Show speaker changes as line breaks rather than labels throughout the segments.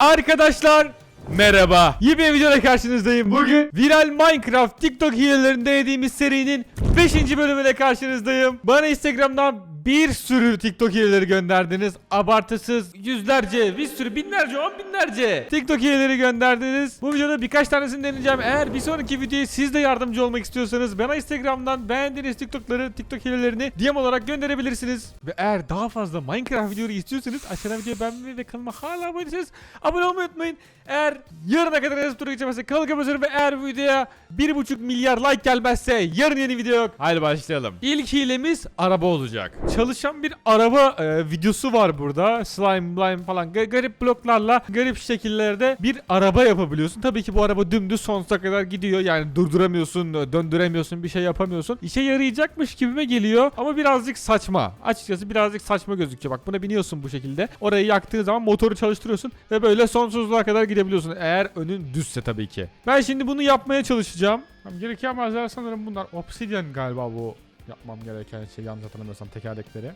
Arkadaşlar merhaba. Yeni bir videoda karşınızdayım. Bugün viral Minecraft TikTok hilelerinde denediğimiz serinin 5. bölümüyle karşınızdayım. Bana Instagram'dan bir sürü TikTok hileleri gönderdiniz. Abartısız yüzlerce, bir sürü binlerce, on binlerce TikTok hileleri gönderdiniz. Bu videoda birkaç tanesini deneyeceğim. Eğer bir sonraki videoya siz de yardımcı olmak istiyorsanız bana Instagram'dan beğendiğiniz TikTok'ları, TikTok hilelerini DM olarak gönderebilirsiniz. Ve eğer daha fazla Minecraft videoları istiyorsanız aşağıdan videoyu beğenmeyi ve kanalıma hala abone değilseniz abone olmayı unutmayın. Eğer yarına kadar yazıp tura geçemezse kanal kapatırım ve eğer bu videoya 1.5 milyar like gelmezse yarın yeni video yok. Haydi başlayalım. İlk hilemiz araba olacak. Çalışan bir araba e, videosu var burada. Slime, blime falan Ga- garip bloklarla garip şekillerde bir araba yapabiliyorsun. Tabii ki bu araba dümdüz sonsuza kadar gidiyor. Yani durduramıyorsun, döndüremiyorsun, bir şey yapamıyorsun. İşe yarayacakmış gibime geliyor ama birazcık saçma. Açıkçası birazcık saçma gözüküyor. Bak buna biniyorsun bu şekilde. Orayı yaktığın zaman motoru çalıştırıyorsun ve böyle sonsuzluğa kadar gidebiliyorsun. Eğer önün düzse tabii ki. Ben şimdi bunu yapmaya çalışacağım. Gereken malzemeler sanırım bunlar. Obsidian galiba bu yapmam gereken şey yanlış hatırlamıyorsam tekerlekleri.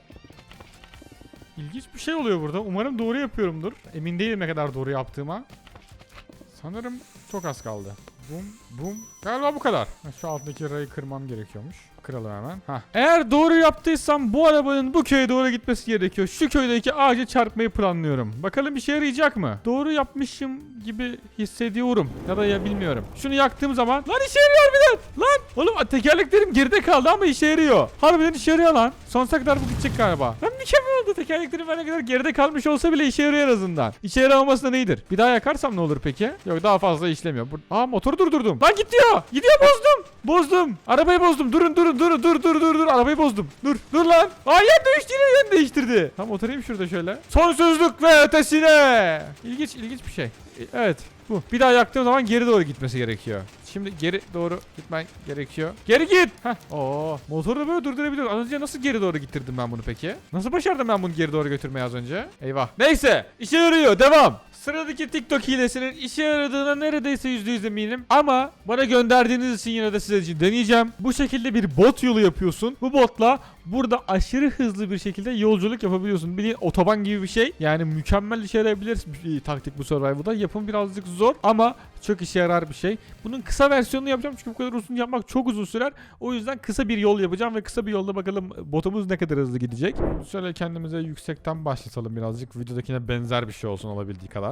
İlginç bir şey oluyor burada. Umarım doğru yapıyorumdur. Emin değilim ne kadar doğru yaptığıma. Sanırım çok az kaldı. Bum bum. Galiba bu kadar. Şu alttaki rayı kırmam gerekiyormuş. Kıralım hemen. Hah. Eğer doğru yaptıysam bu arabanın bu köye doğru gitmesi gerekiyor. Şu köydeki ağaca çarpmayı planlıyorum. Bakalım işe yarayacak mı? Doğru yapmışım gibi hissediyorum. Ya da ya bilmiyorum. Şunu yaktığım zaman lan işe yarıyor harbiden. Lan oğlum tekerleklerim geride kaldı ama işe yarıyor. Harbiden işe yarıyor lan. Sonsuza kadar bu gidecek galiba. Lan mükemmel oldu. Tekerleklerim ne kadar geride kalmış olsa bile işe yarıyor en azından. İşe yaramaması da iyidir. Bir daha yakarsam ne olur peki? Yok daha fazla işlemiyor. Aa motoru durdurdum. Lan gidiyor. Gidiyor bozdum. Bozdum. Arabayı bozdum. Durun durun durun dur dur dur dur. Arabayı bozdum. Dur. Dur lan. Aa yer değiştirdi yer değiştirdi. Tam oturayım şurada şöyle. Sonsuzluk ve ötesine. İlginç ilginç bir şey. E, Evet. Bu. Bir daha yaktığım zaman geri doğru gitmesi gerekiyor. Şimdi geri doğru gitmen gerekiyor. Geri git. Heh. Oo. Motoru da böyle durdurabiliyorum. Az önce nasıl geri doğru gittirdim ben bunu peki? Nasıl başardım ben bunu geri doğru götürmeyi az önce? Eyvah. Neyse. işe yarıyor. Devam. Sıradaki TikTok hilesinin işe yaradığına neredeyse %100 eminim. Ama bana gönderdiğiniz için yine de size için deneyeceğim. Bu şekilde bir bot yolu yapıyorsun. Bu botla burada aşırı hızlı bir şekilde yolculuk yapabiliyorsun. Bildiğin otoban gibi bir şey. Yani mükemmel işe yarayabilir bir taktik bu Survival'da. Yapım birazcık zor ama çok işe yarar bir şey. Bunun kısa versiyonunu yapacağım çünkü bu kadar uzun yapmak çok uzun sürer. O yüzden kısa bir yol yapacağım ve kısa bir yolda bakalım botumuz ne kadar hızlı gidecek. Şöyle kendimize yüksekten başlatalım birazcık. Videodakine benzer bir şey olsun olabildiği kadar.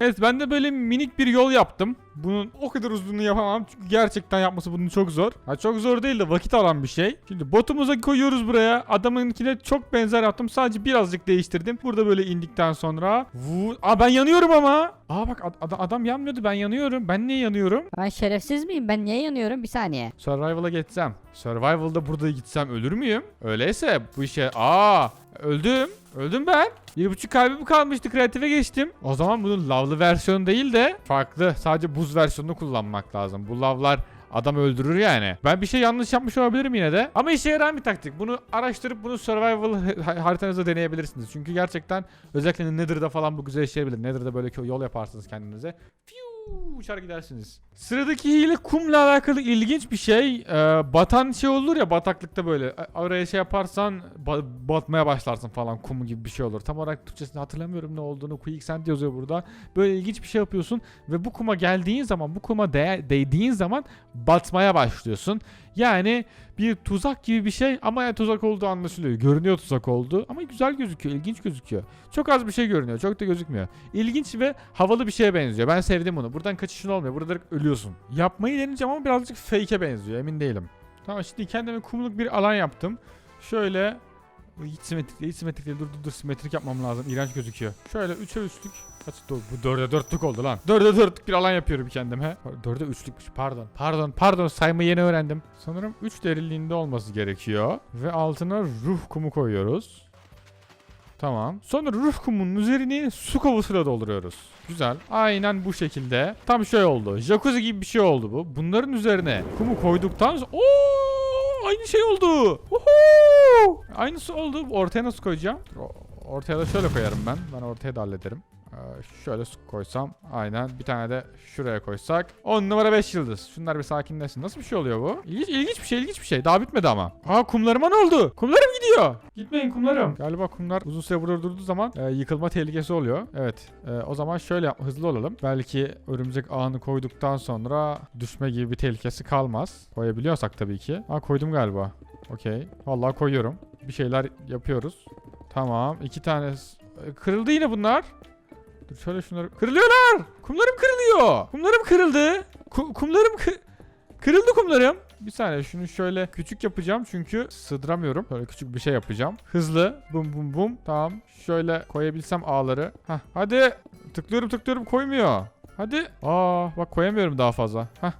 Evet ben de böyle minik bir yol yaptım. Bunun o kadar uzunluğunu yapamam çünkü gerçekten yapması bunun çok zor. Ha çok zor değil de vakit alan bir şey. Şimdi botumuza koyuyoruz buraya. Adamınkine çok benzer yaptım. Sadece birazcık değiştirdim. Burada böyle indikten sonra. Vu Aa ben yanıyorum ama. Aa bak ad- ad- adam yanmıyordu ben yanıyorum. Ben niye yanıyorum?
Ben şerefsiz miyim? Ben niye yanıyorum? Bir saniye.
Survival'a geçsem. Survival'da burada gitsem ölür müyüm? Öyleyse bu işe... Aa öldüm. Öldüm ben. Bir buçuk kalbim kalmıştı kreatife geçtim. O zaman bunun lavlı versiyonu değil de farklı. Sadece buz versiyonunu kullanmak lazım. Bu lavlar adam öldürür yani. Ben bir şey yanlış yapmış olabilirim yine de. Ama işe yarayan bir taktik. Bunu araştırıp bunu survival ha- haritanızda deneyebilirsiniz. Çünkü gerçekten özellikle Nether'da falan bu güzel işleyebilir. Nether'da böyle yol yaparsınız kendinize. Fiu uçar gidersiniz. Sıradaki hile kumla alakalı ilginç bir şey. Ee, batan şey olur ya bataklıkta böyle. Oraya şey yaparsan ba- batmaya başlarsın falan kum gibi bir şey olur. Tam olarak Türkçesini hatırlamıyorum ne olduğunu. Quicksand yazıyor burada. Böyle ilginç bir şey yapıyorsun ve bu kuma geldiğin zaman bu kuma değ- değdiğin zaman batmaya başlıyorsun. Yani bir tuzak gibi bir şey ama yani tuzak olduğu anlaşılıyor. Görünüyor tuzak olduğu ama güzel gözüküyor, ilginç gözüküyor. Çok az bir şey görünüyor, çok da gözükmüyor. İlginç ve havalı bir şeye benziyor. Ben sevdim bunu. Buradan kaçışın olmuyor. Burada ölüyorsun. Yapmayı deneyeceğim ama birazcık fake'e benziyor. Emin değilim. Tamam şimdi kendime kumluk bir alan yaptım. Şöyle hiç simetrik değil, simetrik değil. Dur dur dur simetrik yapmam lazım. İğrenç gözüküyor. Şöyle 3'e 3'lük. Kaç dur bu 4'e 4'lük oldu lan. 4'e 4'lük bir alan yapıyorum kendime. 4'e 3'lükmüş pardon. Pardon pardon saymayı yeni öğrendim. Sanırım 3 derinliğinde olması gerekiyor. Ve altına ruh kumu koyuyoruz. Tamam. Sonra ruh kumunun üzerini su kovasıyla dolduruyoruz. Güzel. Aynen bu şekilde. Tam şey oldu. Jacuzzi gibi bir şey oldu bu. Bunların üzerine kumu koyduktan sonra... Oo, aynı şey oldu. Uhu! Aynısı oldu. Ortaya nasıl koyacağım? Ortaya da şöyle koyarım ben. Ben ortaya da hallederim. Ee, şöyle koysam. Aynen. Bir tane de şuraya koysak. 10 numara 5 yıldız. Şunlar bir sakinleşsin. Nasıl bir şey oluyor bu? İlginç, ilginç bir şey, ilginç bir şey. Daha bitmedi ama. Aa kumlarıma ne oldu? Kumlarım gidiyor. Gitmeyin kumlarım. Galiba kumlar uzun süre burada durduğu zaman e, yıkılma tehlikesi oluyor. Evet. e, o zaman şöyle yap, hızlı olalım. Belki örümcek ağını koyduktan sonra düşme gibi bir tehlikesi kalmaz. Koyabiliyorsak tabii ki. Aa koydum galiba. Okey. Vallahi koyuyorum. Bir şeyler yapıyoruz. Tamam. iki tane. e, Kırıldı yine bunlar. Dur şöyle şunları. Kırılıyorlar. Kumlarım kırılıyor. Kumlarım kırıldı. Ku- kumlarım kı- kırıldı kumlarım. Bir saniye şunu şöyle küçük yapacağım çünkü sığdıramıyorum. Böyle küçük bir şey yapacağım. Hızlı. Bum bum bum. Tamam. Şöyle koyabilsem ağları. Hah. Hadi. Tıklıyorum tıklıyorum koymuyor. Hadi. Aa bak koyamıyorum daha fazla. Hah.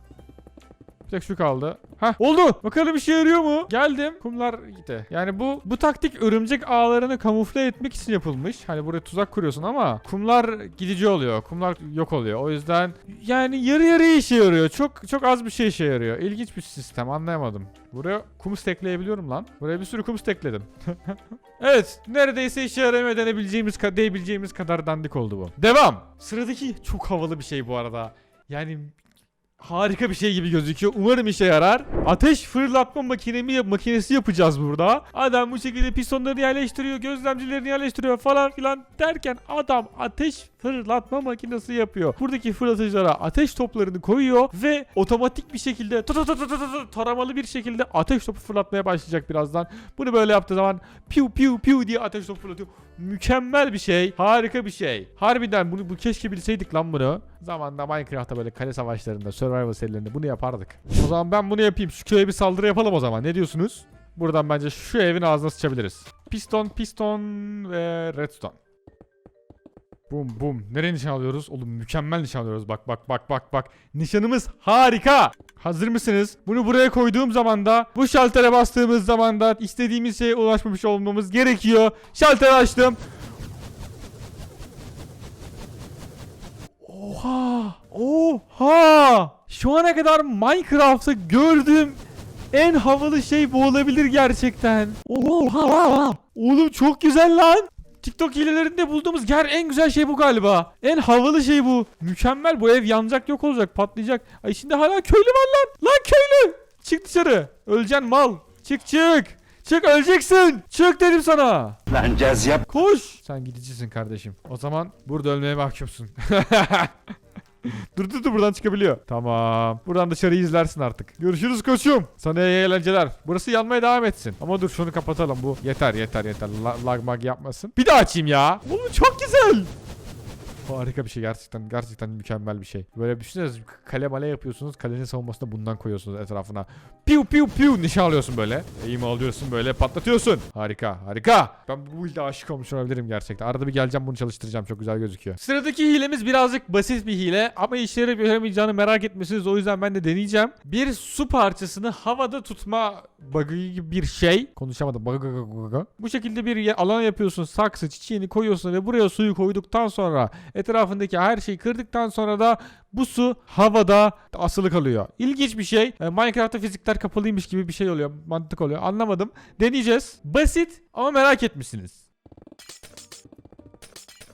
Bir tek şu kaldı. Hah oldu. Bakalım işe yarıyor mu? Geldim. Kumlar gitti. Yani bu bu taktik örümcek ağlarını kamufle etmek için yapılmış. Hani buraya tuzak kuruyorsun ama kumlar gidici oluyor. Kumlar yok oluyor. O yüzden yani yarı yarıya işe yarıyor. Çok çok az bir şey işe yarıyor. İlginç bir sistem. Anlayamadım. Buraya kum stekleyebiliyorum lan. Buraya bir sürü kum stekledim. evet. Neredeyse işe yaramıyor denebileceğimiz, diyebileceğimiz kadar dandik oldu bu. Devam. Sıradaki çok havalı bir şey bu arada. Yani harika bir şey gibi gözüküyor. Umarım işe yarar. Ateş fırlatma makinemi makinesi yapacağız burada. Adam bu şekilde pistonlarını yerleştiriyor, gözlemcilerini yerleştiriyor falan filan derken adam ateş fırlatma makinesi yapıyor. Buradaki fırlatıcılara ateş toplarını koyuyor ve otomatik bir şekilde taramalı bir şekilde ateş topu fırlatmaya başlayacak birazdan. Bunu böyle yaptığı zaman piu piu piu diye ateş topu fırlatıyor. Mükemmel bir şey. Harika bir şey. Harbiden bunu bu keşke bilseydik lan bunu. Zamanında Minecraft'ta böyle kale savaşlarında, survival serilerinde bunu yapardık. O zaman ben bunu yapayım. Şu köye bir saldırı yapalım o zaman. Ne diyorsunuz? Buradan bence şu evin ağzına sıçabiliriz. Piston, piston ve redstone. Bum bum. Nereye nişan alıyoruz? Oğlum mükemmel nişan alıyoruz. Bak bak bak bak bak. Nişanımız harika. Hazır mısınız? Bunu buraya koyduğum zaman da bu şaltere bastığımız zaman da istediğimiz şeye ulaşmamış olmamız gerekiyor. Şalter açtım. Oha! Oha! Şu ana kadar Minecraft'ta gördüğüm en havalı şey bu olabilir gerçekten. Oha! Oğlum çok güzel lan. TikTok hilelerinde bulduğumuz ger en güzel şey bu galiba. En havalı şey bu. Mükemmel bu ev yanacak yok olacak patlayacak. Ay şimdi hala köylü var lan. Lan köylü. Çık dışarı. Öleceksin mal. Çık çık. Çık öleceksin. Çık dedim sana.
Lan yap.
Koş. Sen gidicisin kardeşim. O zaman burada ölmeye mahkumsun. dur dur dur buradan çıkabiliyor. Tamam. Buradan dışarıyı izlersin artık. Görüşürüz koçum. Sana iyi eğlenceler. Burası yanmaya devam etsin. Ama dur şunu kapatalım bu. Yeter yeter yeter. La- lag mag yapmasın. Bir daha açayım ya. Oğlum çok güzel. Harika bir şey gerçekten gerçekten mükemmel bir şey. Böyle düşünsenize kale male yapıyorsunuz. Kalenin savunmasında bundan koyuyorsunuz etrafına. Piu piu piu nişan alıyorsun böyle. Eğimi alıyorsun böyle patlatıyorsun. Harika harika. Ben bu build'e aşık olmuş olabilirim gerçekten. Arada bir geleceğim bunu çalıştıracağım çok güzel gözüküyor. Sıradaki hilemiz birazcık basit bir hile ama işe yarayıp yaramayacağını merak etmişsiniz. O yüzden ben de deneyeceğim. Bir su parçasını havada tutma bug'ı gibi bir şey. Konuşamadım. Bu şekilde bir alan yapıyorsun. Saksı çiçeğini koyuyorsun ve buraya suyu koyduktan sonra etrafındaki her şeyi kırdıktan sonra da bu su havada asılı kalıyor. İlginç bir şey. E, Minecraft'ta fizikler kapalıymış gibi bir şey oluyor. Mantık oluyor. Anlamadım. Deneyeceğiz. Basit ama merak etmişsiniz.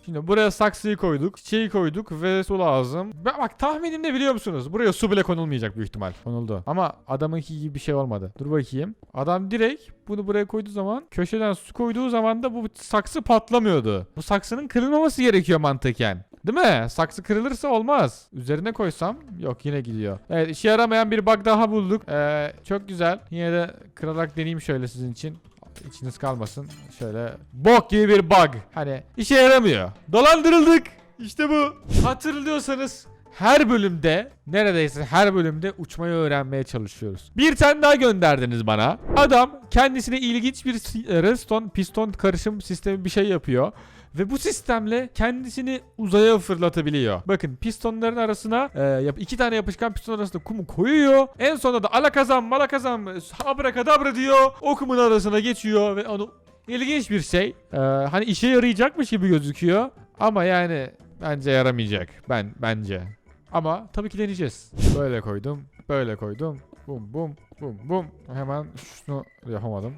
Şimdi buraya saksıyı koyduk, çiçeği koyduk ve su lazım. Bak tahminim ne biliyor musunuz? Buraya su bile konulmayacak büyük ihtimal. Konuldu. Ama adamınki gibi bir şey olmadı. Dur bakayım. Adam direkt bunu buraya koyduğu zaman köşeden su koyduğu zaman da bu saksı patlamıyordu. Bu saksının kırılmaması gerekiyor mantıken. Değil mi? Saksı kırılırsa olmaz. Üzerine koysam yok yine gidiyor. Evet işe yaramayan bir bug daha bulduk. Ee, çok güzel. Yine de kırarak deneyeyim şöyle sizin için. İçiniz kalmasın. Şöyle bok gibi bir bug. Hani işe yaramıyor. Dolandırıldık. İşte bu. Hatırlıyorsanız her bölümde neredeyse her bölümde uçmayı öğrenmeye çalışıyoruz. Bir tane daha gönderdiniz bana. Adam kendisine ilginç bir e, redstone piston karışım sistemi bir şey yapıyor. Ve bu sistemle kendisini uzaya fırlatabiliyor. Bakın pistonların arasına e, iki tane yapışkan piston arasında kumu koyuyor. En sonunda da alakazam malakazam abrakadabra diyor. O kumun arasına geçiyor ve onu ilginç bir şey. E, hani işe yarayacakmış gibi gözüküyor. Ama yani bence yaramayacak. Ben bence. Ama tabii ki deneyeceğiz. Böyle koydum. Böyle koydum. Bum bum bum bum. Hemen şunu yapamadım.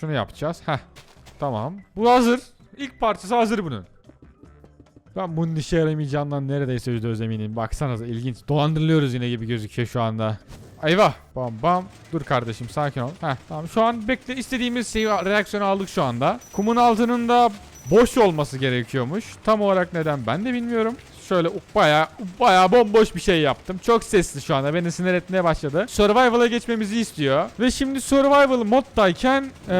Şunu yapacağız. Heh. Tamam. Bu hazır. İlk parçası hazır bunun. Ben bunun işe yaramayacağından neredeyse %100 eminim. Baksanıza ilginç. Dolandırılıyoruz yine gibi gözüküyor şu anda. Eyvah. Bam bam. Dur kardeşim sakin ol. Heh tamam şu an bekle istediğimiz şeyi reaksiyonu aldık şu anda. Kumun altının da boş olması gerekiyormuş. Tam olarak neden ben de bilmiyorum. Şöyle baya baya bomboş bir şey yaptım. Çok sesli şu anda. Beni sinir etmeye başladı. Survival'a geçmemizi istiyor. Ve şimdi survival moddayken eee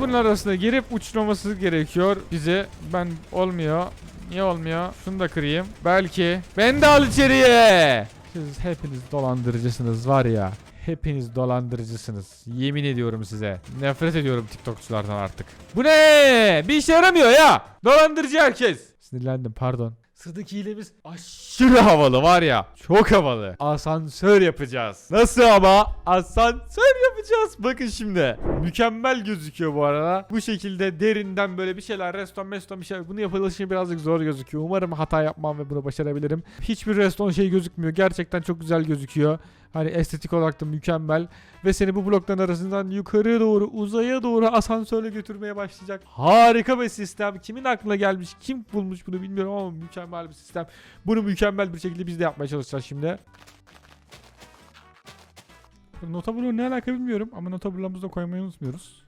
bunun arasına girip uçurması gerekiyor bizi. Ben olmuyor. Niye olmuyor? Şunu da kırayım. Belki. Ben de al içeriye. Siz hepiniz dolandırıcısınız var ya. Hepiniz dolandırıcısınız. Yemin ediyorum size. Nefret ediyorum TikTokçulardan artık. Bu ne? Bir işe yaramıyor ya. Dolandırıcı herkes. Sinirlendim pardon. Sıradaki hilemiz aşırı havalı var ya. Çok havalı. Asansör yapacağız. Nasıl ama? Asansör yapacağız. Bakın şimdi. Mükemmel gözüküyor bu arada. Bu şekilde derinden böyle bir şeyler restoran restoran bir şey. Bunu yapılışı birazcık zor gözüküyor. Umarım hata yapmam ve bunu başarabilirim. Hiçbir restoran şey gözükmüyor. Gerçekten çok güzel gözüküyor. Hani estetik olarak da mükemmel. Ve seni bu blokların arasından yukarı doğru uzaya doğru asansörle götürmeye başlayacak. Harika bir sistem. Kimin aklına gelmiş, kim bulmuş bunu bilmiyorum ama mükemmel bir sistem. Bunu mükemmel bir şekilde biz de yapmaya çalışacağız şimdi. Nota bloğu ne alaka bilmiyorum ama nota bloğumuzu da koymayı unutmuyoruz.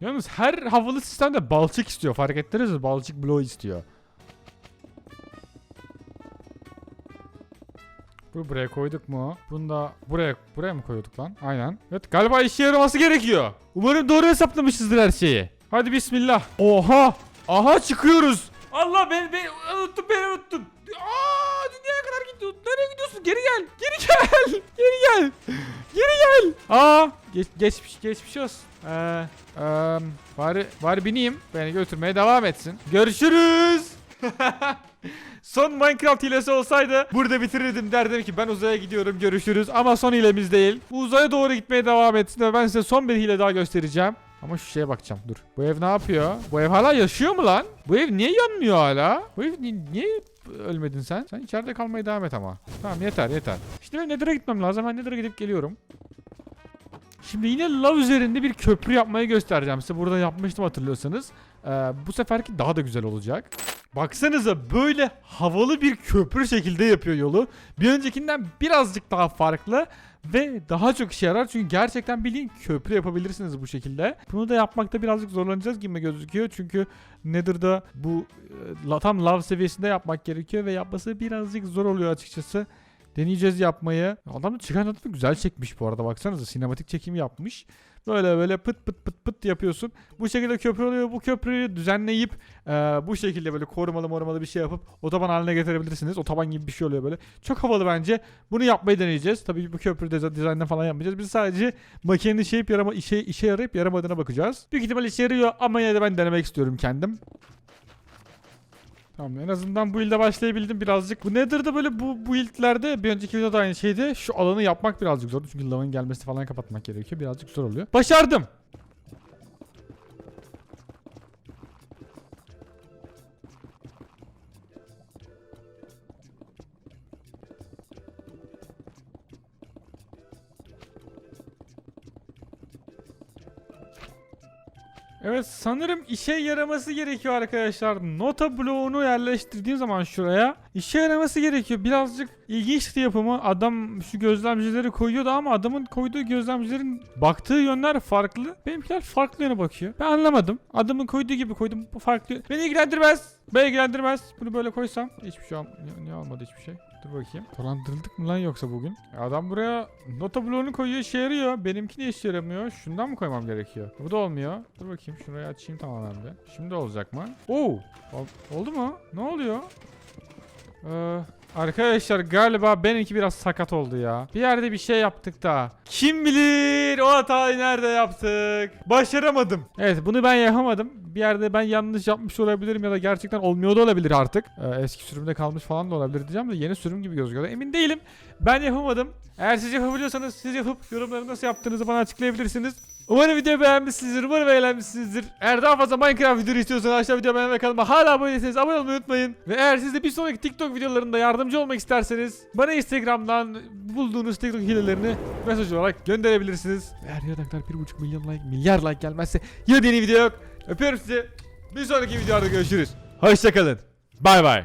Yalnız her havalı sistemde balçık istiyor. Fark ettiniz mi? Balçık bloğu istiyor. Bu buraya koyduk mu? Bunu da buraya buraya mı koyduk lan? Aynen. Evet galiba işe yaraması gerekiyor. Umarım doğru hesaplamışızdır her şeyi. Hadi bismillah. Oha! Aha çıkıyoruz. Allah beni beni geç, geçmiş geçmiş olsun. Ee, eee, bari bari bineyim. Beni götürmeye devam etsin. Görüşürüz. Son Minecraft hilesi olsaydı burada bitirirdim derdim ki ben uzaya gidiyorum görüşürüz ama son hilemiz değil. Bu uzaya doğru gitmeye devam etsin ve ben size son bir hile daha göstereceğim. Ama şu şeye bakacağım dur. Bu ev ne yapıyor? Bu ev hala yaşıyor mu lan? Bu ev niye yanmıyor hala? Bu ev ni- niye ölmedin sen? Sen içeride kalmaya devam et ama. Tamam yeter yeter. Şimdi ben Nether'a gitmem lazım. Ben Nether'a gidip geliyorum. Şimdi yine lav üzerinde bir köprü yapmayı göstereceğim size. Burada yapmıştım hatırlıyorsanız. Ee, bu seferki daha da güzel olacak. Baksanıza böyle havalı bir köprü şekilde yapıyor yolu. Bir öncekinden birazcık daha farklı ve daha çok işe yarar. Çünkü gerçekten bildiğin köprü yapabilirsiniz bu şekilde. Bunu da yapmakta birazcık zorlanacağız gibi gözüküyor. Çünkü Nether'da bu e, tam lav seviyesinde yapmak gerekiyor ve yapması birazcık zor oluyor açıkçası. Deneyeceğiz yapmayı. Adam da çıkan fotoğrafı güzel çekmiş bu arada. Baksanıza sinematik çekim yapmış. Böyle böyle pıt pıt pıt pıt yapıyorsun. Bu şekilde köprü oluyor. Bu köprüyü düzenleyip e, bu şekilde böyle korumalı morumalı bir şey yapıp otoban haline getirebilirsiniz. Otoban gibi bir şey oluyor böyle. Çok havalı bence. Bunu yapmayı deneyeceğiz. Tabii bu köprü diza- dizaynından falan yapmayacağız. Biz sadece makinenin işe, yarama, işe, işe yarayıp yaramadığına bakacağız. Büyük ihtimal işe yarıyor ama yine de ben denemek istiyorum kendim. Tamam en azından bu ilde başlayabildim birazcık. Bu nedir de böyle bu, bu ilklerde bir önceki videoda aynı şeydi. Şu alanı yapmak birazcık zor. Çünkü lavın gelmesi falan kapatmak gerekiyor. Birazcık zor oluyor. Başardım. Evet sanırım işe yaraması gerekiyor arkadaşlar. Nota bloğunu yerleştirdiğim zaman şuraya işe yaraması gerekiyor. Birazcık ilginçti yapımı. Adam şu gözlemcileri koyuyordu ama adamın koyduğu gözlemcilerin baktığı yönler farklı. Benimkiler farklı yöne bakıyor. Ben anlamadım. Adamın koyduğu gibi koydum. Bu farklı. Beni ilgilendirmez. Beni ilgilendirmez. Bunu böyle koysam hiçbir şey olmadı. Niye olmadı hiçbir şey? Dur bakayım. Dolandırıldık mı lan yoksa bugün? Ya Adam buraya nota bloğunu koyuyor işe yarıyor. Benimki ne işe yaramıyor? Şundan mı koymam gerekiyor? Bu da olmuyor. Dur bakayım şurayı açayım tamamen bir. Şimdi olacak mı? Oo! Ol- oldu mu? Ne oluyor? Ee, arkadaşlar galiba benimki biraz sakat oldu ya. Bir yerde bir şey yaptık da. Kim bilir o hatayı nerede yaptık? Başaramadım. Evet bunu ben yapamadım. Bir yerde ben yanlış yapmış olabilirim ya da gerçekten olmuyor da olabilir artık. Ee, eski sürümde kalmış falan da olabilir diyeceğim de yeni sürüm gibi gözüküyor. Emin değilim. Ben yapamadım. Eğer siz yapabiliyorsanız siz yapıp yorumları nasıl yaptığınızı bana açıklayabilirsiniz. Umarım videoyu beğenmişsinizdir. Umarım eğlenmişsinizdir. Eğer daha fazla Minecraft videosu istiyorsanız aşağı videoyu beğenmeyi kanalıma hala abone değilseniz abone olmayı unutmayın. Ve eğer siz de bir sonraki TikTok videolarında yardımcı olmak isterseniz bana Instagram'dan bulduğunuz TikTok hilelerini mesaj olarak gönderebilirsiniz. Eğer yadaklar 1.5 milyon like, milyar like gelmezse yeni video yok. Öpüyorum sizi. Bir sonraki videoda görüşürüz. Hoşçakalın. Bay bay.